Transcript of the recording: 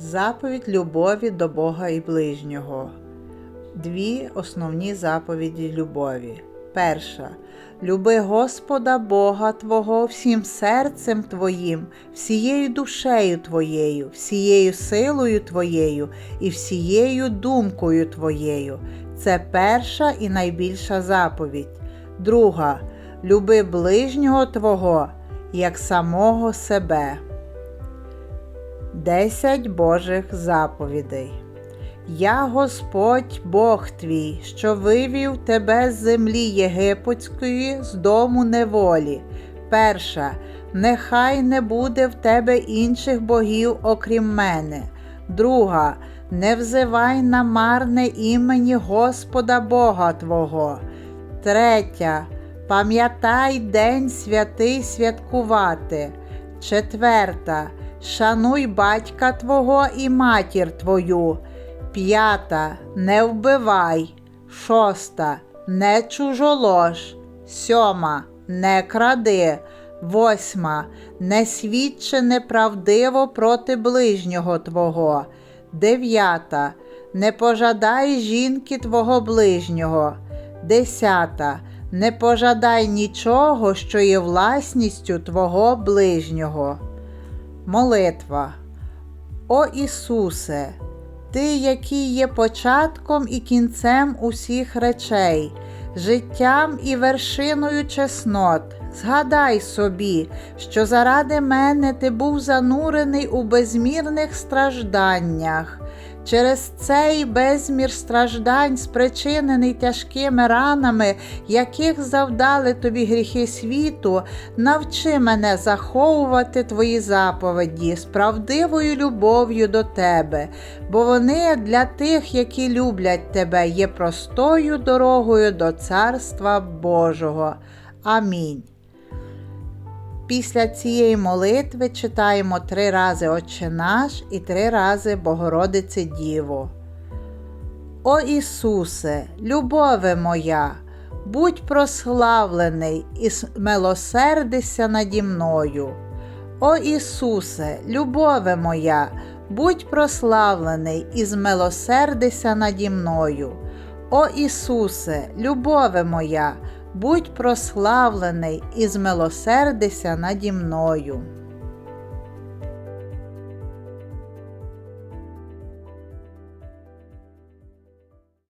Заповідь любові до Бога і ближнього. Дві основні заповіді любові. Перша. Люби Господа Бога Твого всім серцем Твоїм, всією душею Твоєю, всією силою Твоєю і всією думкою Твоєю. Це перша і найбільша заповідь. Друга. Люби ближнього Твого, як самого себе. Десять Божих заповідей. Я Господь Бог твій, що вивів тебе з землі єгипетської з дому неволі. Перша. Нехай не буде в тебе інших богів, окрім мене. Друга. Не взивай на марне імені Господа Бога Твого. Третя. Пам'ятай день святий святкувати. Четверта. Шануй батька Твого і матір Твою. П'ята. Не вбивай. Шоста. Не чужолож. Сьома. Не кради. Восьма. Не свідчи неправдиво проти ближнього Твого. Дев'ята. Не пожадай жінки Твого ближнього. Десята. Не пожадай нічого, що є власністю Твого ближнього. Молитва. О Ісусе, Ти, який є початком і кінцем усіх речей, життям і вершиною чеснот, згадай собі, що заради мене ти був занурений у безмірних стражданнях. Через цей безмір страждань, спричинений тяжкими ранами, яких завдали тобі гріхи світу, навчи мене заховувати твої заповіді з правдивою любов'ю до тебе, бо вони для тих, які люблять тебе, є простою дорогою до Царства Божого. Амінь. Після цієї молитви читаємо три рази Отче наш і три рази Богородице Діво. О Ісусе, любове моя, будь прославлений і милосердися наді мною. О Ісусе, любове моя, будь прославлений і змилосердися наді мною. О Ісусе, любове моя, будь прославлений і змилосердися наді мною.